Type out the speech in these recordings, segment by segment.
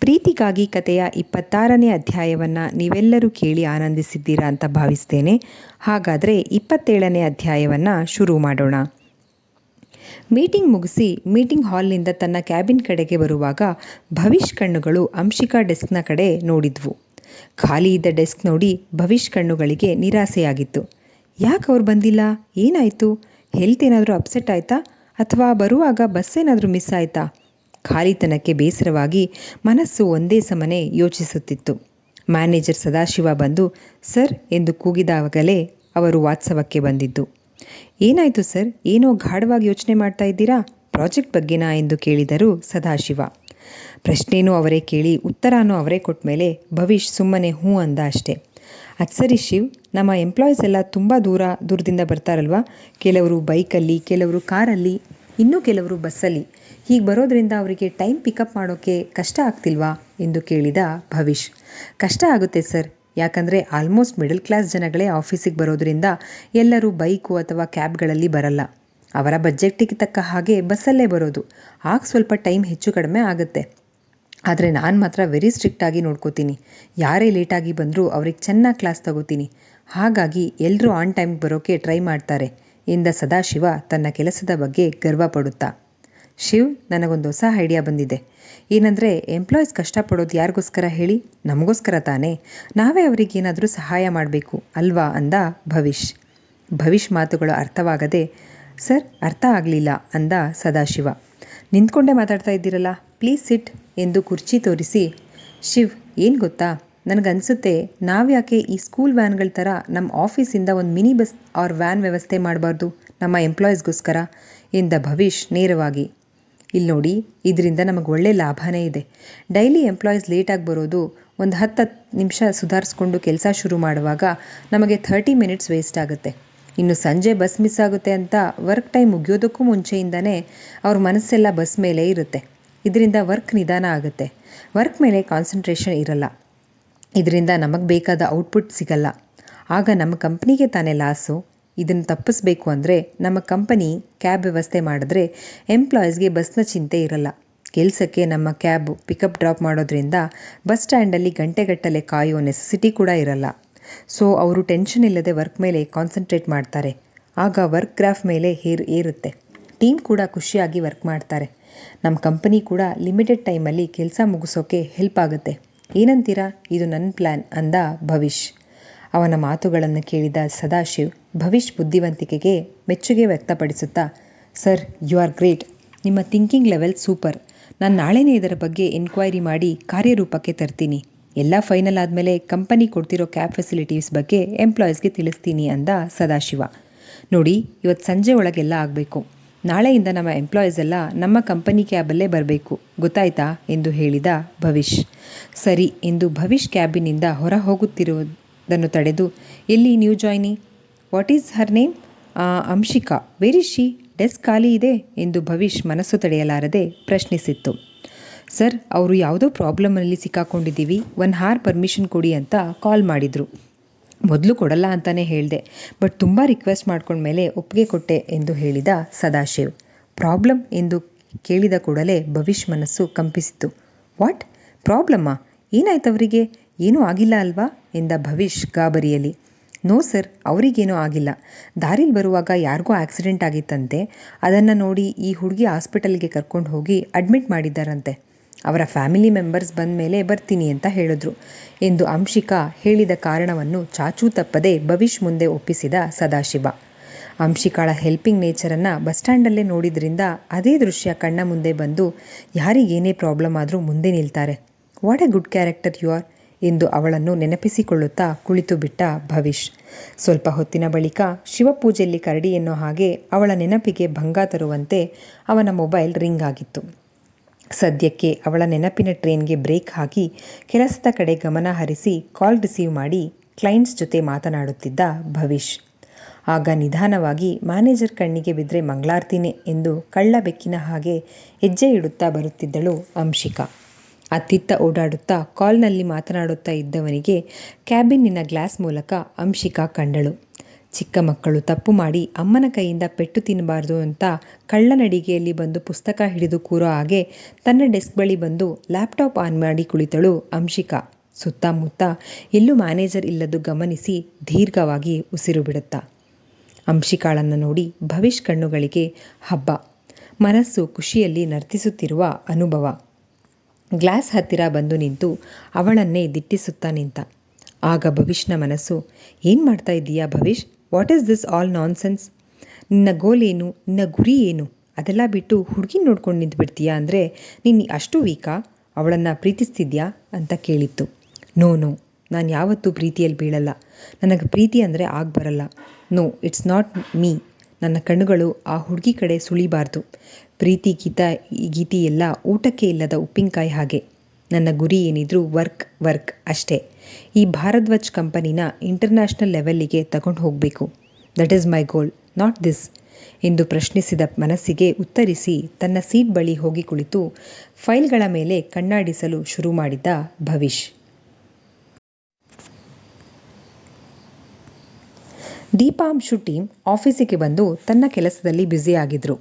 ಪ್ರೀತಿಗಾಗಿ ಕಥೆಯ ಇಪ್ಪತ್ತಾರನೇ ಅಧ್ಯಾಯವನ್ನು ನೀವೆಲ್ಲರೂ ಕೇಳಿ ಆನಂದಿಸಿದ್ದೀರಾ ಅಂತ ಭಾವಿಸ್ತೇನೆ. ಹಾಗಾದರೆ ಇಪ್ಪತ್ತೇಳನೇ ಅಧ್ಯಾಯವನ್ನು ಶುರು ಮಾಡೋಣ. ಮೀಟಿಂಗ್ ಮುಗಿಸಿ ಮೀಟಿಂಗ್ ಹಾಲ್ನಿಂದ ತನ್ನ ಕ್ಯಾಬಿನ್ ಕಡೆಗೆ ಬರುವಾಗ ಭವಿಷ್ ಕಣ್ಣುಗಳು ಅಂಶಿಕಾ ಡೆಸ್ಕ್ನ ಕಡೆ ನೋಡಿದ್ವು. ಖಾಲಿ ಇದ್ದ ಡೆಸ್ಕ್ ನೋಡಿ ಭವಿಷ್ ಕಣ್ಣುಗಳಿಗೆ ನಿರಾಸೆಯಾಗಿತ್ತು. ಯಾಕೆ ಅವ್ರು ಬಂದಿಲ್ಲ? ಏನಾಯಿತು? ಹೆಲ್ತ್ ಏನಾದರೂ ಅಪ್ಸೆಟ್ ಆಯಿತಾ? ಅಥವಾ ಬರುವಾಗ ಬಸ್ ಏನಾದರೂ ಮಿಸ್ ಆಯಿತಾ? ಖಾಲಿತನಕ್ಕೆ ಬೇಸರವಾಗಿ ಮನಸ್ಸು ಒಂದೇ ಸಮನೆ ಯೋಚಿಸುತ್ತಿತ್ತು. ಮ್ಯಾನೇಜರ್ ಸದಾಶಿವ ಬಂದು, ಸರ್, ಎಂದು ಕೂಗಿದಾಗಲೇ ಅವರು ವಾತ್ಸವಕ್ಕೆ ಬಂದಿದ್ದು. ಏನಾಯಿತು ಸರ್? ಏನೋ ಗಾಢವಾಗಿ ಯೋಚನೆ ಮಾಡ್ತಾ ಇದ್ದೀರಾ? ಪ್ರಾಜೆಕ್ಟ್ ಬಗ್ಗೆನಾ? ಎಂದು ಕೇಳಿದರು ಸದಾಶಿವ. ಪ್ರಶ್ನೆನೂ ಅವರೇ ಕೇಳಿ, ಉತ್ತರನೂ ಅವರೇ ಕೊಟ್ಟ ಮೇಲೆ ಭವಿಷ್ ಸುಮ್ಮನೆ ಹ್ಞೂ ಅಂದ ಅಷ್ಟೇ. ಅದು ಸರಿ ಶಿವ್, ನಮ್ಮ ಎಂಪ್ಲಾಯೀಸ್ ಎಲ್ಲ ತುಂಬ ದೂರ, ದೂರದಿಂದ ಬರ್ತಾರಲ್ವಾ? ಕೆಲವರು ಬೈಕಲ್ಲಿ, ಕೆಲವರು ಕಾರಲ್ಲಿ. ಇನ್ನೂ ಕೆಲವರು ಬಸ್ಸಲ್ಲಿ. ಹೀಗೆ ಬರೋದ್ರಿಂದ ಅವರಿಗೆ ಟೈಮ್ ಪಿಕಪ್ ಮಾಡೋಕ್ಕೆ ಕಷ್ಟ ಆಗ್ತಿಲ್ವಾ ಎಂದು ಕೇಳಿದ ಭವಿಷ್. ಕಷ್ಟ ಆಗುತ್ತೆ ಸರ್. ಯಾಕಂದರೆ ಆಲ್ಮೋಸ್ಟ್ ಮಿಡಲ್ ಕ್ಲಾಸ್ ಜನಗಳೇ ಆಫೀಸಿಗೆ ಬರೋದ್ರಿಂದ ಎಲ್ಲರೂ ಬೈಕು ಅಥವಾ ಕ್ಯಾಬ್ಗಳಲ್ಲಿ ಬರಲ್ಲ. ಅವರ ಬಜೆಟ್ಟಿಗೆ ತಕ್ಕ ಹಾಗೆ ಬಸ್ಸಲ್ಲೇ ಬರೋದು. ಆಗ ಸ್ವಲ್ಪ ಟೈಮ್ ಹೆಚ್ಚು ಕಡಿಮೆ ಆಗುತ್ತೆ. ಆದರೆ ನಾನು ಮಾತ್ರ ವೆರಿ ಸ್ಟ್ರಿಕ್ಟಾಗಿ ನೋಡ್ಕೋತೀನಿ. ಯಾರೇ ಲೇಟಾಗಿ ಬಂದರೂ ಅವ್ರಿಗೆ ಚೆನ್ನಾಗಿ ಕ್ಲಾಸ್ ತಗೋತೀನಿ. ಹಾಗಾಗಿ ಎಲ್ಲರೂ ಆನ್ ಟೈಮ್ಗೆ ಬರೋಕ್ಕೆ ಟ್ರೈ ಮಾಡ್ತಾರೆ. ಎಂದ ಸದಾಶಿವ ತನ್ನ ಕೆಲಸದ ಬಗ್ಗೆ ಗರ್ವ ಪಡುತ್ತಾ ಶಿವ್, ನನಗೊಂದು ಹೊಸ ಐಡಿಯಾ ಬಂದಿದೆ. ಏನಂದರೆ ಎಂಪ್ಲಾಯೀಸ್ ಕಷ್ಟಪಡೋದು ಯಾರಿಗೋಸ್ಕರ ಹೇಳಿ? ನಮಗೋಸ್ಕರ ತಾನೇ. ನಾವೇ ಅವರಿಗೇನಾದರೂ ಸಹಾಯ ಮಾಡಬೇಕು, ಅಲ್ವಾ ಅಂದ ಭವಿಷ್ ಭವಿಷ್ ಮಾತುಗಳು ಅರ್ಥವಾಗದೆ, ಸರ್, ಅರ್ಥ ಆಗಲಿಲ್ಲ ಅಂದ ಸದಾಶಿವ. ನಿಂತ್ಕೊಂಡೇ ಮಾತಾಡ್ತಾ ಇದ್ದೀರಲ್ಲ, ಪ್ಲೀಸ್ ಸಿಟ್ ಎಂದು ಕುರ್ಚಿ ತೋರಿಸಿ, ಶಿವ್, ಏನು ಗೊತ್ತಾ? ನನಗನ್ಸುತ್ತೆ, ನಾವ್ಯಾಕೆ ಈ ಸ್ಕೂಲ್ ವ್ಯಾನ್ಗಳ ಥರ ನಮ್ಮ ಆಫೀಸಿಂದ ಒಂದು ಮಿನಿ ಬಸ್ ಆರ್ ವ್ಯಾನ್ ವ್ಯವಸ್ಥೆ ಮಾಡಬಾರ್ದು ನಮ್ಮ ಎಂಪ್ಲಾಯೀಸ್ಗೋಸ್ಕರ? ಎಂದ ಭವಿಷ್ ನೇರವಾಗಿ. ಇಲ್ಲಿ ನೋಡಿ, ಇದರಿಂದ ನಮಗೆ ಒಳ್ಳೆ ಲಾಭನೇ ಇದೆ. ಡೈಲಿ ಎಂಪ್ಲಾಯೀಸ್ ಲೇಟಾಗಿ ಬರೋದು ಒಂದು ಹತ್ತು ಹತ್ತು ನಿಮಿಷ ಸುಧಾರಿಸ್ಕೊಂಡು ಕೆಲಸ ಶುರು ಮಾಡುವಾಗ ನಮಗೆ ಥರ್ಟಿ ಮಿನಿಟ್ಸ್ ವೇಸ್ಟ್ ಆಗುತ್ತೆ. ಇನ್ನು ಸಂಜೆ ಬಸ್ ಮಿಸ್ ಆಗುತ್ತೆ ಅಂತ ವರ್ಕ್ ಟೈಮ್ ಮುಗಿಯೋದಕ್ಕೂ ಮುಂಚೆಯಿಂದನೇ ಅವ್ರ ಮನಸ್ಸೆಲ್ಲ ಬಸ್ ಮೇಲೆ ಇರುತ್ತೆ. ಇದರಿಂದ ವರ್ಕ್ ನಿಧಾನ ಆಗುತ್ತೆ. ವರ್ಕ್ ಮೇಲೆ ಕಾನ್ಸಂಟ್ರೇಷನ್ ಇರಲ್ಲ. ಇದರಿಂದ ನಮಗೆ ಬೇಕಾದ ಔಟ್ಪುಟ್ ಸಿಗಲ್ಲ. ಆಗ ನಮ್ಮ ಕಂಪ್ನಿಗೆ ತಾನೇ ಲಾಸು ಇದನ್ನು ತಪ್ಪಿಸ್ಬೇಕು ಅಂದರೆ ನಮ್ಮ ಕಂಪನಿ ಕ್ಯಾಬ್ ವ್ಯವಸ್ಥೆ ಮಾಡಿದ್ರೆ ಎಂಪ್ಲಾಯೀಸ್ಗೆ ಬಸ್ನ ಚಿಂತೆ ಇರಲ್ಲ. ಕೆಲಸಕ್ಕೆ ನಮ್ಮ ಕ್ಯಾಬ್ ಪಿಕಪ್ ಡ್ರಾಪ್ ಮಾಡೋದ್ರಿಂದ ಬಸ್ ಸ್ಟ್ಯಾಂಡಲ್ಲಿ ಗಂಟೆಗಟ್ಟಲೆ ಕಾಯೋ ನೆಸೆಸಿಟಿ ಕೂಡ ಇರಲ್ಲ. ಸೊ ಅವರು ಟೆನ್ಷನ್ ಇಲ್ಲದೆ ವರ್ಕ್ ಮೇಲೆ ಕಾನ್ಸಂಟ್ರೇಟ್ ಮಾಡ್ತಾರೆ. ಆಗ ವರ್ಕ್ ಗ್ರಾಫ್ ಮೇಲೆ ಹೇರ್, ಏರುತ್ತೆ. ಟೀಮ್ ಕೂಡ ಖುಷಿಯಾಗಿ ವರ್ಕ್ ಮಾಡ್ತಾರೆ. ನಮ್ಮ ಕಂಪನಿ ಕೂಡ ಲಿಮಿಟೆಡ್ ಟೈಮಲ್ಲಿ ಕೆಲಸ ಮುಗಿಸೋಕೆ ಹೆಲ್ಪ್ ಆಗುತ್ತೆ. ಏನಂತೀರಾ? ಇದು ನನ್ನ ಪ್ಲ್ಯಾನ್ ಅಂದ ಭವಿಷ್ ಅವನ ಮಾತುಗಳನ್ನು ಕೇಳಿದ ಸದಾಶಿವ್ ಭವಿಷ್ ಬುದ್ಧಿವಂತಿಕೆಗೆ ಮೆಚ್ಚುಗೆ ವ್ಯಕ್ತಪಡಿಸುತ್ತಾ, ಸರ್, ಯು ಆರ್ ಗ್ರೇಟ್. ನಿಮ್ಮ ಥಿಂಕಿಂಗ್ ಲೆವೆಲ್ ಸೂಪರ್. ನಾನು ನಾಳೆನೇ ಇದರ ಬಗ್ಗೆ ಎನ್ಕ್ವೈರಿ ಮಾಡಿ ಕಾರ್ಯರೂಪಕ್ಕೆ ತರ್ತೀನಿ. ಎಲ್ಲ ಫೈನಲ್ ಆದಮೇಲೆ ಕಂಪನಿ ಕೊಡ್ತಿರೋ ಕ್ಯಾಬ್ ಫೆಸಿಲಿಟೀಸ್ ಬಗ್ಗೆ ಎಂಪ್ಲಾಯೀಸ್ಗೆ ತಿಳಿಸ್ತೀನಿ ಅಂದ ಸದಾಶಿವ. ನೋಡಿ ಇವತ್ತು ಸಂಜೆ ಒಳಗೆಲ್ಲ ಆಗಬೇಕು. ನಾಳೆಯಿಂದ ನಮ್ಮ ಎಂಪ್ಲಾಯೀಸ್ ಎಲ್ಲ ನಮ್ಮ ಕಂಪನಿ ಕ್ಯಾಬಲ್ಲೇ ಬರಬೇಕು, ಗೊತ್ತಾಯ್ತಾ? ಎಂದು ಹೇಳಿದ ಭವಿಷ್ ಸರಿ, ಎಂದು ಭವಿಷ್ ಕ್ಯಾಬಿನಿಂದ ಹೊರ ಹೋಗುತ್ತಿರುವುದನ್ನು ತಡೆದು, ಎಲ್ಲಿ new joinee what is her name Anshika. Where is she desk ಖಾಲಿ ಇದೆ ಎಂದು ಭವಿಷ್ ಮನಸ್ಸು ತಡೆಯಲಾರದೆ ಪ್ರಶ್ನಿಸಿತ್ತು. ಸರ್, ಅವರು ಯಾವುದೋ ಪ್ರಾಬ್ಲಮಲ್ಲಿ ಸಿಕ್ಕಾಕೊಂಡಿದ್ದೀವಿ ಒನ್ ಹಾರ್ ಪರ್ಮಿಷನ್ ಕೊಡಿ ಅಂತ ಕಾಲ್ ಮಾಡಿದರು. ಮೊದಲು ಕೊಡಲ್ಲ ಅಂತಲೇ ಹೇಳಿದೆ ಬಟ್ ತುಂಬ ರಿಕ್ವೆಸ್ಟ್ ಮಾಡ್ಕೊಂಡ್ಮೇಲೆ ಒಪ್ಪಿಗೆ ಕೊಟ್ಟೆ ಎಂದು ಹೇಳಿದ ಸದಾಶಿವ್. ಪ್ರಾಬ್ಲಮ್ ಎಂದು ಕೇಳಿದ ಕೂಡಲೇ ಭವಿಷ್ ಮನಸ್ಸು ಕಂಪಿಸಿತು ವಾಟ್ ಪ್ರಾಬ್ಲಮ್ಮಾ ಏನಾಯ್ತು ಅವರಿಗೆ? ಏನೂ ಆಗಿಲ್ಲ ಅಲ್ವಾ? ಎಂದ ಭವಿಷ್ ಗಾಬರಿಯಲ್ಲಿ. ನೋ ಸರ್ ಅವರಿಗೇನೂ ಆಗಿಲ್ಲ. ದಾರಿಲಿ ಬರುವಾಗ ಯಾರಿಗೋ ಆಕ್ಸಿಡೆಂಟ್ ಆಗಿತ್ತಂತೆ, ಅದನ್ನು ನೋಡಿ ಈ ಹುಡುಗಿ ಹಾಸ್ಪಿಟಲ್ಗೆ ಕರ್ಕೊಂಡು ಹೋಗಿ ಅಡ್ಮಿಟ್ ಮಾಡಿದ್ದಾರಂತೆ. ಅವರ ಫ್ಯಾಮಿಲಿ ಮೆಂಬರ್ಸ್ ಬಂದ ಮೇಲೆ ಬರ್ತೀನಿ ಅಂತ ಹೇಳಿದ್ರು ಎಂದು ಅಂಶಿಕಾ ಹೇಳಿದ ಕಾರಣವನ್ನು ಚಾಚೂ ತಪ್ಪದೆ ಭವಿಷ್ ಮುಂದೆ ಒಪ್ಪಿಸಿದ ಸದಾಶಿವ. ಅಂಶಿಕಾಳ ಹೆಲ್ಪಿಂಗ್ ನೇಚರನ್ನು ಬಸ್ ಸ್ಟ್ಯಾಂಡಲ್ಲೇ ನೋಡಿದ್ರಿಂದ ಅದೇ ದೃಶ್ಯ ಕಣ್ಣ ಮುಂದೆ ಬಂದು ಯಾರಿಗೇನೇ ಪ್ರಾಬ್ಲಮ್ ಆದರೂ ಮುಂದೆ ನಿಲ್ತಾರೆ. What a good character you are ಎಂದು ಅವಳನ್ನು ನೆನಪಿಸಿಕೊಳ್ಳುತ್ತಾ ಕುಳಿತು ಬಿಟ್ಟ ಭವಿಷ್ ಸ್ವಲ್ಪ ಹೊತ್ತಿನ ಬಳಿಕ ಶಿವಪೂಜೆಯಲ್ಲಿ ಕರಡಿ ಎನ್ನೋ ಹಾಗೆ ಅವಳ ನೆನಪಿಗೆ ಭಂಗ ತರುವಂತೆ ಅವನ ಮೊಬೈಲ್ ರಿಂಗ್ ಆಗಿತ್ತು. ಸದ್ಯಕ್ಕೆ ಅವಳ ನೆನಪಿನ ಟ್ರೇನ್ಗೆ ಬ್ರೇಕ್ ಹಾಕಿ ಕೆಲಸದ ಕಡೆ ಗಮನ ಹರಿಸಿ ಕಾಲ್ ರಿಸೀವ್ ಮಾಡಿ ಕ್ಲೈಂಟ್ಸ್ ಜೊತೆ ಮಾತನಾಡುತ್ತಿದ್ದ ಭವಿಷ್ ಆಗ ನಿಧಾನವಾಗಿ ಮ್ಯಾನೇಜರ್ ಕಣ್ಣಿಗೆ ಬಿದ್ದರೆ ಮಂಗಳಾರ್ತಿನೇ ಎಂದು ಕಳ್ಳ ಬೆಕ್ಕಿನ ಹಾಗೆ ಹೆಜ್ಜೆ ಇಡುತ್ತಾ ಬರುತ್ತಿದ್ದಳು ಅಂಶಿಕಾ. ಅತ್ತಿತ್ತ ಓಡಾಡುತ್ತಾ ಕಾಲ್ನಲ್ಲಿ ಮಾತನಾಡುತ್ತಾ ಇದ್ದವನಿಗೆ ಕ್ಯಾಬಿನ್ನಿನ ಗ್ಲಾಸ್ ಮೂಲಕ ಅಂಶಿಕಾ ಕಂಡಳು. ಚಿಕ್ಕ ಮಕ್ಕಳು ತಪ್ಪು ಮಾಡಿ ಅಮ್ಮನ ಕೈಯಿಂದ ಪೆಟ್ಟು ತಿನ್ನಬಾರ್ದು ಅಂತ ಕಳ್ಳನಡಿಗೆಯಲ್ಲಿ ಬಂದು ಪುಸ್ತಕ ಹಿಡಿದು ಕೂರೋ ಹಾಗೆ ತನ್ನ ಡೆಸ್ಕ್ ಬಳಿ ಬಂದು ಲ್ಯಾಪ್ಟಾಪ್ ಆನ್ ಮಾಡಿ ಕುಳಿತಳು ಅಂಶಿಕಾ. ಸುತ್ತಮುತ್ತ ಎಲ್ಲೂ ಮ್ಯಾನೇಜರ್ ಇಲ್ಲದ್ದು ಗಮನಿಸಿ ದೀರ್ಘವಾಗಿ ಉಸಿರು ಬಿಡುತ್ತಾ. ಅಂಶಿಕಾಳನ್ನು ನೋಡಿ ಭವಿಷ್ ಕಣ್ಣುಗಳಿಗೆ ಹಬ್ಬ, ಮನಸ್ಸು ಖುಷಿಯಲ್ಲಿ ನರ್ತಿಸುತ್ತಿರುವ ಅನುಭವ. ಗ್ಲಾಸ್ ಹತ್ತಿರ ಬಂದು ನಿಂತು ಅವಳನ್ನೇ ದಿಟ್ಟಿಸುತ್ತಾ ನಿಂತ. ಆಗ ಭವಿಷ್ನ ಮನಸ್ಸು, ಏನು ಮಾಡ್ತಾ ಇದ್ದೀಯಾ Bhavish what is this all nonsense ನಿನ್ನ ಗೋಲೇನು ನಿನ್ನ ಗುರಿ ಏನು ಅದೆಲ್ಲ ಬಿಟ್ಟು ಹುಡುಗಿ ನೋಡ್ಕೊಂಡು ನಿಂತ್ಬಿಡ್ತೀಯಾ ಅಂದರೆ, ನೀನು ಅಷ್ಟು ವೀಕಾ? ಅವಳನ್ನು ಪ್ರೀತಿಸ್ತಿದ್ಯಾ? ಅಂತ ಕೇಳಿತ್ತು. ನೋ ನೋ ನಾನು ಯಾವತ್ತೂ ಪ್ರೀತಿಯಲ್ಲಿ ಬೀಳಲ್ಲ. ನನಗೆ ಪ್ರೀತಿ ಅಂದರೆ ಆಗ ಬರಲ್ಲ. ನೋ ಇಟ್ಸ್ ನಾಟ್ ಮೀ ನನ್ನ ಕಣ್ಣುಗಳು ಆ ಹುಡುಗಿ ಕಡೆ ಸುಳಿಬಾರ್ದು. ಪ್ರೀತಿ, ಗೀತ ಗೀತಿ ಎಲ್ಲ ಊಟಕ್ಕೆ ಇಲ್ಲದ ಉಪ್ಪಿನಕಾಯಿ ಹಾಗೆ. ನನ್ನ ಗುರಿ ಏನಿದ್ರು ವರ್ಕ್ ವರ್ಕ್ ಅಷ್ಟೇ. ಈ ಭಾರದ್ವಾಜ್ ಕಂಪನಿನ ಇಂಟರ್ನ್ಯಾಷನಲ್ ಲೆವೆಲ್ಲಿಗೆ ತಗೊಂಡು ಹೋಗಬೇಕು. That is my goal not this ಎಂದು ಪ್ರಶ್ನಿಸಿದ ಮನಸ್ಸಿಗೆ ಉತ್ತರಿಸಿ ತನ್ನ ಸೀಟ್ ಬಳಿ ಹೋಗಿ ಕುಳಿತು ಫೈಲ್ಗಳ ಮೇಲೆ ಕಣ್ಣಾಡಿಸಲು ಶುರು ಮಾಡಿದ್ದ ಭವಿಷ್ ದೀಪಾಂಶು ಟೀಮ್ ಆಫೀಸಿಗೆ ಬಂದು ತನ್ನ ಕೆಲಸದಲ್ಲಿ ಬ್ಯುಸಿಯಾಗಿದ್ದರು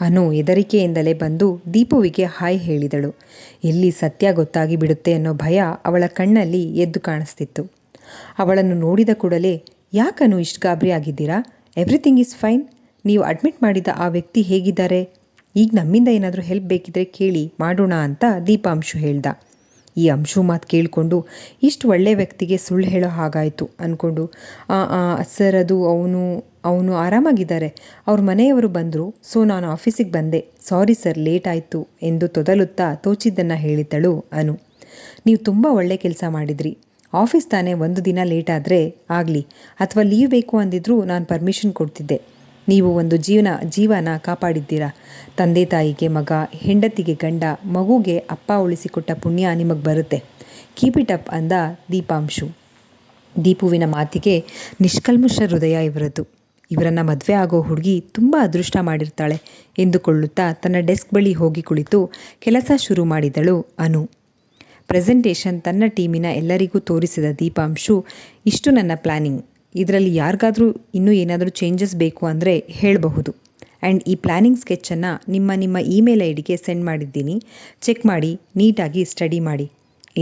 ಅನು ಹೆದರಿಕೆಯಿಂದಲೇ ಬಂದು ದೀಪುವಿಗೆ ಹಾಯ್ ಹೇಳಿದಳು. ಎಲ್ಲಿ ಸತ್ಯ ಗೊತ್ತಾಗಿ ಬಿಡುತ್ತೆ ಅನ್ನೋ ಭಯ ಅವಳ ಕಣ್ಣಲ್ಲಿ ಎದ್ದು ಕಾಣಿಸ್ತಿತ್ತು. ಅವಳನ್ನು ನೋಡಿದ ಕೂಡಲೇ ಯಾಕನು ಇಷ್ಟು ಗಾಬರಿ ಆಗಿದ್ದೀರಾ? Everything is fine. ನೀವು ಅಡ್ಮಿಟ್ ಮಾಡಿದ ಆ ವ್ಯಕ್ತಿ ಹೇಗಿದ್ದಾರೆ? ಈಗ ನಮ್ಮಿಂದ ಏನಾದರೂ ಹೆಲ್ಪ್ ಬೇಕಿದ್ರೆ ಕೇಳಿ ಮಾಡೋಣ ಅಂತ ದೀಪಾಂಶು ಹೇಳ್ದ. ಈ ಅಂಶು ಮಾತು ಕೇಳಿಕೊಂಡು ಇಷ್ಟು ಒಳ್ಳೆ ವ್ಯಕ್ತಿಗೆ ಸುಳ್ಳು ಹೇಳೋ ಹಾಗಾಯಿತು ಅಂದ್ಕೊಂಡು ಸರ್ ಅದು ಅವನು ಅವನು ಆರಾಮಾಗಿದ್ದಾರೆ, ಅವ್ರ ಮನೆಯವರು ಬಂದರು, ಸೊ ನಾನು ಆಫೀಸಿಗೆ ಬಂದೆ, ಸಾರಿ ಸರ್, ಲೇಟ್ ಆಯಿತು ಎಂದು ತೊದಲುತ್ತಾ ತೋಚಿದ್ದನ್ನು ಹೇಳಿದ್ದಳು ಅನು. ನೀವು ತುಂಬ ಒಳ್ಳೆ ಕೆಲಸ ಮಾಡಿದ್ರಿ, ಆಫೀಸ್ ತಾನೇ ಒಂದು ದಿನ ಲೇಟ್ ಆದರೆ ಆಗಲಿ, ಅಥವಾ ಲೀವ್ ಬೇಕು ಅಂದಿದ್ರು ನಾನು ಪರ್ಮಿಷನ್ ಕೊಡ್ತಿದ್ದೆ. ನೀವು ಒಂದು ಜೀವನ ಜೀವನ ಕಾಪಾಡಿದ್ದೀರಾ? ತಂದೆ ತಾಯಿಗೆ ಮಗ, ಹೆಂಡತಿಗೆ ಗಂಡ, ಮಗುಗೆ ಅಪ್ಪ ಉಳಿಸಿಕೊಟ್ಟ ಪುಣ್ಯ ನಿಮಗೆ ಬರುತ್ತೆ. ಕೀಪ್ ಇಟ್ ಅಪ್ ಅಂದ ದೀಪಾಂಶು. ದೀಪುವಿನ ಮಾತಿಗೆ ನಿಷ್ಕಲ್ಮುಷ ಹೃದಯ ಇವರದ್ದು. ಇವರನ್ನು ಮದುವೆ ಆಗೋ ಹುಡುಗಿ ತುಂಬ ಅದೃಷ್ಟ ಮಾಡಿರ್ತಾಳೆ ಎಂದುಕೊಳ್ಳುತ್ತಾ ತನ್ನ ಡೆಸ್ಕ್ ಬಳಿ ಹೋಗಿ ಕುಳಿತು ಕೆಲಸ ಶುರು ಮಾಡಿದಳು ಅನು. ಪ್ರೆಸೆಂಟೇಷನ್ ತನ್ನ ಟೀಮಿನ ಎಲ್ಲರಿಗೂ ತೋರಿಸಿದ ದೀಪಾಂಶು, ಇಷ್ಟು ನನ್ನ ಪ್ಲ್ಯಾನಿಂಗ್ ಇದರಲ್ಲಿ ಯಾರಿಗಾದರೂ ಇನ್ನೂ ಏನಾದರೂ ಚೇಂಜಸ್ ಬೇಕು ಅಂದರೆ ಹೇಳಬಹುದು. ಆ್ಯಂಡ್ ಈ ಪ್ಲ್ಯಾನಿಂಗ್ ಸ್ಕೆಚ್ಚನ್ನು ನಿಮ್ಮ ನಿಮ್ಮ ಇಮೇಲ್ ಐ ಡಿಗೆ ಸೆಂಡ್ ಮಾಡಿದ್ದೀನಿ. ಚೆಕ್ ಮಾಡಿ, ನೀಟಾಗಿ ಸ್ಟಡಿ ಮಾಡಿ.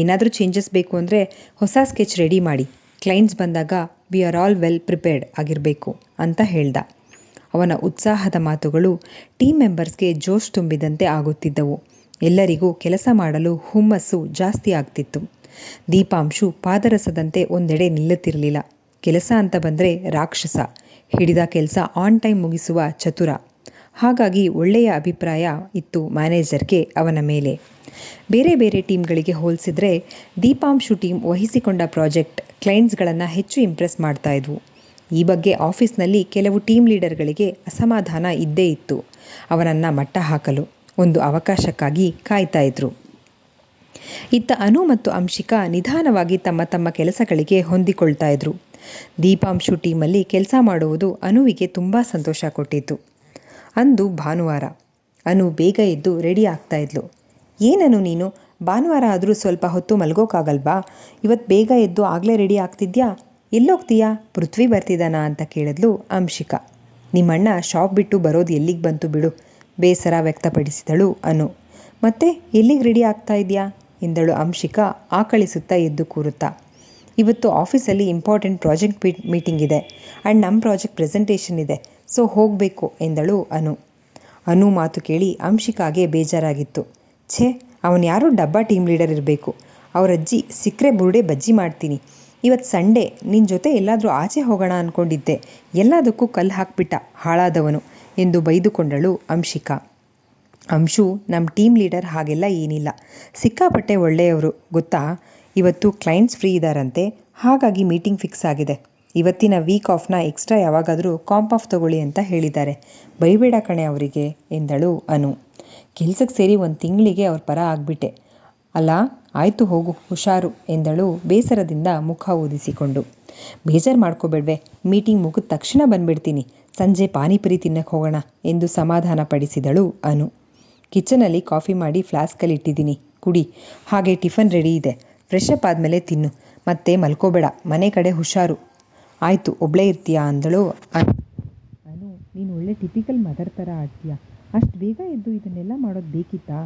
ಏನಾದರೂ ಚೇಂಜಸ್ ಬೇಕು ಅಂದರೆ ಹೊಸ ಸ್ಕೆಚ್ ರೆಡಿ ಮಾಡಿ. ಕ್ಲೈಂಟ್ಸ್ ಬಂದಾಗ we are all well prepared ಆಗಿರಬೇಕು ಅಂತ ಹೇಳ್ದ. ಅವನ ಉತ್ಸಾಹದ ಮಾತುಗಳು ಟೀಮ್ ಮೆಂಬರ್ಸ್ಗೆ ಜೋಶ್ ತುಂಬಿದಂತೆ ಆಗುತ್ತಿದ್ದವು. ಎಲ್ಲರಿಗೂ ಕೆಲಸ ಮಾಡಲು ಹುಮ್ಮಸ್ಸು ಜಾಸ್ತಿ ಆಗ್ತಿತ್ತು. ದೀಪಾಂಶು ಪಾದರಸದಂತೆ ಒಂದೆಡೆ ನಿಲ್ಲುತ್ತಿರಲಿಲ್ಲ. ಕೆಲಸ ಅಂತ ಬಂದರೆ ರಾಕ್ಷಸ. ಹಿಡಿದ ಕೆಲಸ ಆನ್ ಟೈಮ್ ಮುಗಿಸುವ ಚತುರ. ಹಾಗಾಗಿ ಒಳ್ಳೆಯ ಅಭಿಪ್ರಾಯ ಇತ್ತು ಮ್ಯಾನೇಜರ್ಗೆ ಅವನ ಮೇಲೆ. ಬೇರೆ ಬೇರೆ ಟೀಮ್ಗಳಿಗೆ ಹೋಲಿಸಿದ್ರೆ ದೀಪಾಂಶು ಟೀಮ್ ವಹಿಸಿಕೊಂಡ ಪ್ರಾಜೆಕ್ಟ್ ಕ್ಲೈಂಟ್ಸ್ಗಳನ್ನು ಹೆಚ್ಚು ಇಂಪ್ರೆಸ್ ಮಾಡ್ತಾ ಇದ್ವು. ಈ ಬಗ್ಗೆ ಆಫೀಸ್ನಲ್ಲಿ ಕೆಲವು ಟೀಮ್ ಲೀಡರ್ಗಳಿಗೆ ಅಸಮಾಧಾನ ಇದ್ದೇ ಇತ್ತು. ಅವನನ್ನು ಮಟ್ಟ ಹಾಕಲು ಒಂದು ಅವಕಾಶಕ್ಕಾಗಿ ಕಾಯ್ತಾ ಇದ್ರು. ಇತ್ತ ಅನು ಮತ್ತು ಅಂಶಿಕಾ ನಿಧಾನವಾಗಿ ತಮ್ಮ ತಮ್ಮ ಕೆಲಸಗಳಿಗೆ ಹೊಂದಿಕೊಳ್ತಾ ಇದ್ರು. ದೀಪಾಂಶು ಟೀಮಲ್ಲಿ ಕೆಲಸ ಮಾಡುವುದು ಅನುವಿಗೆ ತುಂಬ ಸಂತೋಷ ಕೊಟ್ಟಿತ್ತು. ಅಂದು ಭಾನುವಾರ ಅನು ಬೇಗ ಎದ್ದು ರೆಡಿ ಆಗ್ತಾ ಇದ್ಲು. ಏನನು ನೀನು? ಭಾನುವಾರ ಆದರೂ ಸ್ವಲ್ಪ ಹೊತ್ತು ಮಲ್ಗೋಕ್ಕಾಗಲ್ವಾ ಇವತ್ತು ಬೇಗ ಎದ್ದು ಆಗಲೇ ರೆಡಿ ಆಗ್ತಿದ್ಯಾ? ಎಲ್ಲೋಗ್ತೀಯಾ? ಪೃಥ್ವಿ ಬರ್ತಿದ್ದಾನಾ ಅಂತ ಕೇಳಿದ್ಲು ಅಂಶಿಕಾ. ನಿಮ್ಮಣ್ಣ ಶಾಪ್ ಬಿಟ್ಟು ಬರೋದು ಎಲ್ಲಿಗೆ ಬಂತು ಬಿಡು, ಬೇಸರ ವ್ಯಕ್ತಪಡಿಸಿದಳು ಅನು. ಮತ್ತೆ ಎಲ್ಲಿಗೆ ರೆಡಿ ಆಗ್ತಾ ಇದೆಯಾ? ಎಂದಳು ಅಂಶಿಕಾ, ಆಕಳಿಸುತ್ತಾ ಎದ್ದು ಕೂರುತ್ತಾ. ಇವತ್ತು ಆಫೀಸಲ್ಲಿ ಇಂಪಾರ್ಟೆಂಟ್ ಪ್ರಾಜೆಕ್ಟ್ ಮೀಟಿಂಗ್ ಇದೆ. ಆ್ಯಂಡ್ ನಮ್ಮ ಪ್ರಾಜೆಕ್ಟ್ ಪ್ರೆಸೆಂಟೇಷನ್ ಇದೆ. ಸೊ ಹೋಗಬೇಕು ಎಂದಳು ಅನು. ಅನು ಮಾತು ಕೇಳಿ ಅಂಶಿಕಾಗೆ ಬೇಜಾರಾಗಿತ್ತು. ಛೇ, ಅವನು ಯಾರೋ ಡಬ್ಬಾ ಟೀಮ್ ಲೀಡರ್ ಇರಬೇಕು. ಅವ್ರ ಅಜ್ಜಿ ಸಿಕ್ಕರೆ ಬುರುಡೆ ಬಜ್ಜಿ ಮಾಡ್ತೀನಿ. ಇವತ್ತು ಸಂಡೇ ನಿನ್ನ ಜೊತೆ ಎಲ್ಲಾದರೂ ಆಚೆ ಹೋಗೋಣ ಅಂದ್ಕೊಂಡಿದ್ದೆ ಎಲ್ಲದಕ್ಕೂ ಕಲ್ಲು ಹಾಕ್ಬಿಟ್ಟ, ಹಾಳಾದವನು ಎಂದು ಬೈದುಕೊಂಡಳು ಅಂಶಿಕಾ. ಅಂಶು ನಮ್ಮ ಟೀಮ್ ಲೀಡರ್ ಹಾಗೆಲ್ಲ ಏನಿಲ್ಲ. ಸಿಕ್ಕಾಪಟ್ಟೆ ಒಳ್ಳೆಯವರು, ಗೊತ್ತಾ? ಇವತ್ತು ಕ್ಲೈಂಟ್ಸ್ ಫ್ರೀ ಇದ್ದಾರಂತೆ ಹಾಗಾಗಿ ಮೀಟಿಂಗ್ ಫಿಕ್ಸ್ ಆಗಿದೆ. ಇವತ್ತಿನ ವೀಕ್ ಆಫ್ನ ಎಕ್ಸ್ಟ್ರಾ ಯಾವಾಗಾದರೂ ಕಾಂಪ್ ಆಫ್ ತಗೊಳ್ಳಿ ಅಂತ ಹೇಳಿದ್ದಾರೆ. ಬೈಬೇಡ ಕಣೆ ಅವರಿಗೆ, ಎಂದಳು ಅನು. ಕೆಲ್ಸಕ್ಕೆ ಸೇರಿ ಒಂದು ತಿಂಗಳಿಗೆ ಅವ್ರ ಪರ ಆಗಿಬಿಟ್ಟೆ. ಅಲ್ಲ, ಆಯಿತು ಹೋಗು, ಹುಷಾರು, ಎಂದಳು ಬೇಸರದಿಂದ ಮುಖ ಊದಿಸಿಕೊಂಡು. ಬೇಜಾರು ಮಾಡ್ಕೋಬೇಡ್ವೆ ಮೀಟಿಂಗ್ ಮುಗಿದ ತಕ್ಷಣ ಬಂದ್ಬಿಡ್ತೀನಿ. ಸಂಜೆ ಪಾನಿಪುರಿ ತಿನ್ನಕ್ಕೆ ಹೋಗೋಣ, ಎಂದು ಸಮಾಧಾನ ಪಡಿಸಿದಳು ಅನು. ಕಿಚನಲ್ಲಿ ಕಾಫಿ ಮಾಡಿ ಫ್ಲಾಸ್ಕಲ್ಲಿ ಇಟ್ಟಿದ್ದೀನಿ. ಕುಡಿ. ಹಾಗೆ ಟಿಫನ್ ರೆಡಿ ಇದೆ. ಫ್ರೆಶ್ ಅಪ್ ಆದಮೇಲೆ ತಿನ್ನು. ಮತ್ತೆ ಮಲ್ಕೋಬೇಡ. ಮನೆ ಕಡೆ ಹುಷಾರು. ಆಯಿತು, ಒಬ್ಳೇ ಇರ್ತೀಯಾ ಅಂದಳು ಅನು. ನೀನು ಒಳ್ಳೆ ಟಿಪಿಕಲ್ ಮದರ್ ಥರ ಆಡ್ತೀಯಾ ಅಷ್ಟು ಬೇಗ ಎದ್ದು ಇದನ್ನೆಲ್ಲ ಮಾಡೋದು ಬೇಕಿತ್ತಾ?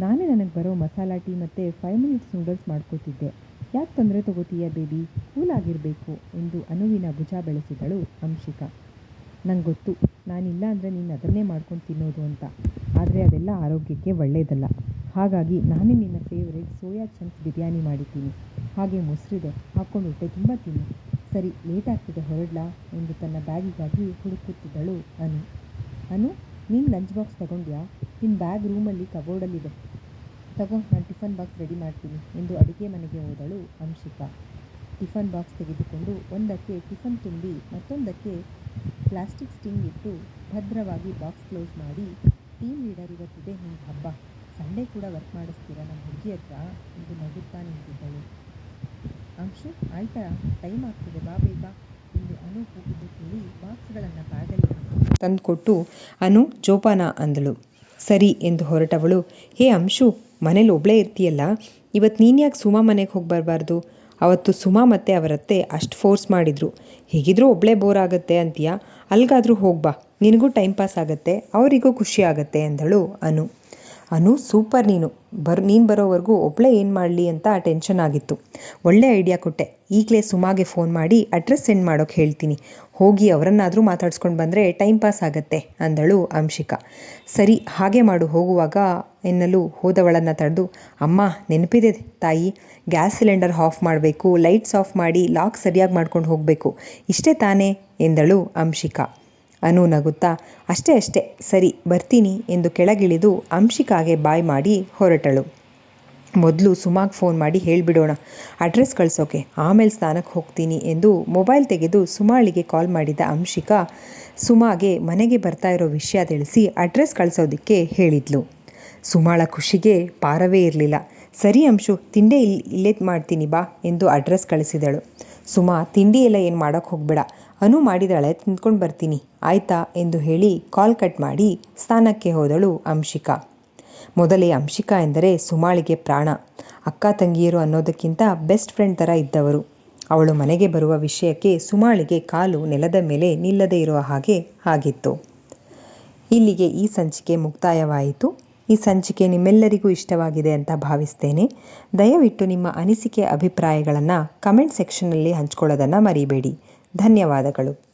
ನಾನೇ ನನಗೆ ಬರೋ ಮಸಾಲ ಟೀ ಮತ್ತು ಫೈವ್ ಮಿನಿಟ್ಸ್ ನೂಡಲ್ಸ್ ಮಾಡ್ಕೋತಿದ್ದೆ. ಯಾಕೆ ತೊಂದರೆ ತಗೋತೀಯ ಬೇಬಿ ಕೂಲ್ ಆಗಿರಬೇಕು ಎಂದು ಅನುವಿನ ಭುಜ ಬೆಳೆಸಿದಳು ಅಂಶಿಕಾ. ನಂಗೆ ಗೊತ್ತು. ನಾನಿಲ್ಲ ಅಂದರೆ ನೀನು ಅದನ್ನೇ ಮಾಡ್ಕೊಂಡು ತಿನ್ನೋದು ಅಂತ. ಆದರೆ ಅದೆಲ್ಲ ಆರೋಗ್ಯಕ್ಕೆ ಒಳ್ಳೆಯದಲ್ಲ ಹಾಗಾಗಿ ನಾನೇ ನಿನ್ನ ಫೇವ್ರೇಟ್ ಸೋಯಾ ಚಂಕ್ಸ್ ಬಿರಿಯಾನಿ ಮಾಡಿದ್ದೀನಿ. ಹಾಗೆ ಮೊಸರಿದೆ, ಹಾಕ್ಕೊಂಡು ಹೊಟ್ಟೆ ತುಂಬ ತಿನ್ನು. ಸರಿ ಲೇಟ್ ಆಗ್ತಿದೆ ಹೊರಡ್ಲಾ? ಎಂದು ತನ್ನ ಬ್ಯಾಗಿಗಾಗಿ ಹುಡುಕುತ್ತಿದ್ದಳು ಅನು. ಅನು, ನೀನು ಲಂಚ್ ಬಾಕ್ಸ್ ತಗೊಂಡ್ಯಾ? ನಿನ್ನ ಬ್ಯಾಗ್ ರೂಮಲ್ಲಿ ಕಬೋರ್ಡಲ್ಲಿದೆ ತಗೋ, ನಾನು ಟಿಫನ್ ಬಾಕ್ಸ್ ರೆಡಿ ಮಾಡ್ತೀನಿ ಎಂದು ಅಡುಗೆ ಮನೆಗೆ ಹೋದಳು ಅಂಶಿಕಾ. ಟಿಫನ್ ಬಾಕ್ಸ್ ತೆಗೆದುಕೊಂಡು ಒಂದಕ್ಕೆ ಟಿಫನ್ ತುಂಬಿ ಮತ್ತೊಂದಕ್ಕೆ ಪ್ಲಾಸ್ಟಿಕ್ ಸ್ಟಿಂಗ್ ಇಟ್ಟು ಭದ್ರವಾಗಿ ಬಾಕ್ಸ್ ಕ್ಲೋಸ್ ಮಾಡಿ ಟೀಮ್ ಲೀಡರ್ ಇವತ್ತಿದೆ ಹಿಂಗೆ ಹಬ್ಬ. ಸಂಡೇ ಕೂಡ ವರ್ಕ್ ಮಾಡಿಸ್ತೀರಾ? ನಮ್ಮ ಹುಡುಗಿ ಹತ್ರ ಎಂದು ನಗುತ್ತಾ ನಿಂತಿದ್ದಳು. ಅಂಶು, ಆಯ್ತಾ? ಟೈಮ್ ಆಗ್ತಿದೆ. ಬಾ ಬೇಗ. ಎಂದು ಅನು ಕೂಗಿದ್ದು ಕೇಳಿ ಬಾಕ್ಸ್ಗಳನ್ನು ಬ್ಯಾಗಲ್ಲಿ ತಂದುಕೊಟ್ಟು ಅನು ಜೋಪಾನ ಅಂದಳು. ಸರಿ ಎಂದು ಹೊರಟವಳು. ಹೇ ಅಂಶು, ಮನೇಲಿ ಒಬ್ಳೇ ಇರ್ತೀಯಲ್ಲ? ಇವತ್ತು ನೀನು ಯಾಕೆ ಸುಮಾ ಮನೆಗೆ ಹೋಗಿ ಬರಬಾರ್ದು? ಅವತ್ತು ಸುಮಾ ಮತ್ತೆ ಅವರತ್ತೆ ಅಷ್ಟು ಫೋರ್ಸ್ ಮಾಡಿದರು. ಹೇಗಿದ್ರೂ ಒಬ್ಳೇ ಬೋರ್ ಆಗುತ್ತೆ ಅಂತೀಯ? ಅಲ್ಗಾದರೂ ಹೋಗ್ಬಾ ನಿನಗೂ ಟೈಮ್ ಪಾಸ್ ಆಗುತ್ತೆ. ಅವರಿಗೂ ಖುಷಿ ಆಗುತ್ತೆ ಅಂದಳು ಅನು. ಅನು, ಸೂಪರ್ ನೀನು. ಬರ್, ನೀನು ಬರೋವರೆಗೂ ಒಬ್ಬಳೇ ಏನು ಮಾಡಲಿ ಅಂತ ಟೆನ್ಷನ್ ಆಗಿತ್ತು. ಒಳ್ಳೆ ಐಡಿಯಾ ಕೊಟ್ಟೆ. ಈಗಲೇ ಸುಮಾಗೆ ಫೋನ್ ಮಾಡಿ ಅಡ್ರೆಸ್ ಸೆಂಡ್ ಮಾಡೋಕ್ಕೆ ಹೇಳ್ತೀನಿ. ಹೋಗಿ ಅವರನ್ನಾದರೂ ಮಾತಾಡ್ಸ್ಕೊಂಡು ಬಂದರೆ ಟೈಮ್ ಪಾಸ್ ಆಗತ್ತೆ, ಅಂದಳು ಅಂಶಿಕಾ. ಸರಿ, ಹಾಗೆ ಮಾಡು. ಹೋಗುವಾಗ ಎನ್ನಲು ಹೋದವಳನ್ನು ತಡೆದು, ಅಮ್ಮ, ನೆನಪಿದೆ ತಾಯಿ. ಗ್ಯಾಸ್ ಸಿಲಿಂಡರ್ ಆಫ್ ಮಾಡಬೇಕು. ಲೈಟ್ಸ್ ಆಫ್ ಮಾಡಿ ಲಾಕ್ ಸರಿಯಾಗಿ ಮಾಡ್ಕೊಂಡು ಹೋಗಬೇಕು. ಇಷ್ಟೇ ತಾನೇ, ಎಂದಳು ಅಂಶಿಕಾ. ಅನು ನಗುತ್ತಾ, ಅಷ್ಟೇ ಅಷ್ಟೇ, ಸರಿ, ಬರ್ತೀನಿ ಎಂದು ಕೆಳಗಿಳಿದು ಅಂಶಿಕಾಗೆ ಬಾಯ್ ಮಾಡಿ ಹೊರಟಳು. ಮೊದಲು ಸುಮಾಗ್ ಫೋನ್ ಮಾಡಿ ಹೇಳಿಬಿಡೋಣ, ಅಡ್ರೆಸ್ ಕಳಿಸೋಕೆ, ಆಮೇಲೆ ಸ್ನಾನಕ್ಕೆ ಹೋಗ್ತೀನಿ ಎಂದು ಮೊಬೈಲ್ ತೆಗೆದು ಸುಮಾಳಿಗೆ ಕಾಲ್ ಮಾಡಿದ ಅಂಶಿಕಾ, ಸುಮಾಗೆ ಮನೆಗೆ ಬರ್ತಾ ಇರೋ ವಿಷಯ ತಿಳಿಸಿ ಅಡ್ರೆಸ್ ಕಳಿಸೋದಕ್ಕೆ ಹೇಳಿದ್ಲು. ಸುಮಾಳ ಖುಷಿಗೆ ಪಾರವೇ ಇರಲಿಲ್ಲ. ಸರಿ ಅಂಶು, ತಿಂಡಿ ಇಲ್ಲಿ ಇಲ್ಲೇ ಮಾಡ್ತೀನಿ ಬಾ ಎಂದು ಅಡ್ರೆಸ್ ಕಳಿಸಿದಳು. ಸುಮಾ, ತಿಂಡಿ ಎಲ್ಲ ಏನು ಮಾಡೋಕ್ಕೆ ಹೋಗಬೇಡ. ಅನು ಮಾಡಿದಾಳೆ ತಿಂದ್ಕೊಂಡು ಬರ್ತೀನಿ, ಆಯ್ತಾ? ಎಂದು ಹೇಳಿ ಕಾಲ್ ಕಟ್ ಮಾಡಿ ಸ್ಥಾನಕ್ಕೆ ಹೋದಳು ಅಂಶಿಕಾ. ಮೊದಲೇ ಅಂಶಿಕಾ ಎಂದರೆ ಸುಮಾಳಿಗೆ ಪ್ರಾಣ. ಅಕ್ಕ ತಂಗಿಯರು ಅನ್ನೋದಕ್ಕಿಂತ ಬೆಸ್ಟ್ ಫ್ರೆಂಡ್ ಥರ ಇದ್ದವರು. ಅವಳು ಮನೆಗೆ ಬರುವ ವಿಷಯಕ್ಕೆ ಸುಮಾಳಿಗೆ ಕಾಲು ನೆಲದ ಮೇಲೆ ನಿಲ್ಲದೇ ಇರುವ ಹಾಗೆ ಆಗಿತ್ತು. ಇಲ್ಲಿಗೆ ಈ ಸಂಚಿಕೆ ಮುಕ್ತಾಯವಾಯಿತು. ಈ ಸಂಚಿಕೆ ನಿಮ್ಮೆಲ್ಲರಿಗೂ ಇಷ್ಟವಾಗಿದೆ ಅಂತ ಭಾವಿಸ್ತೇನೆ. ದಯವಿಟ್ಟು ನಿಮ್ಮ ಅನಿಸಿಕೆ, ಅಭಿಪ್ರಾಯಗಳನ್ನು ಕಮೆಂಟ್ ಸೆಕ್ಷನ್ನಲ್ಲಿ ಹಂಚ್ಕೊಳ್ಳೋದನ್ನು ಮರಿಬೇಡಿ. ಧನ್ಯವಾದಗಳು.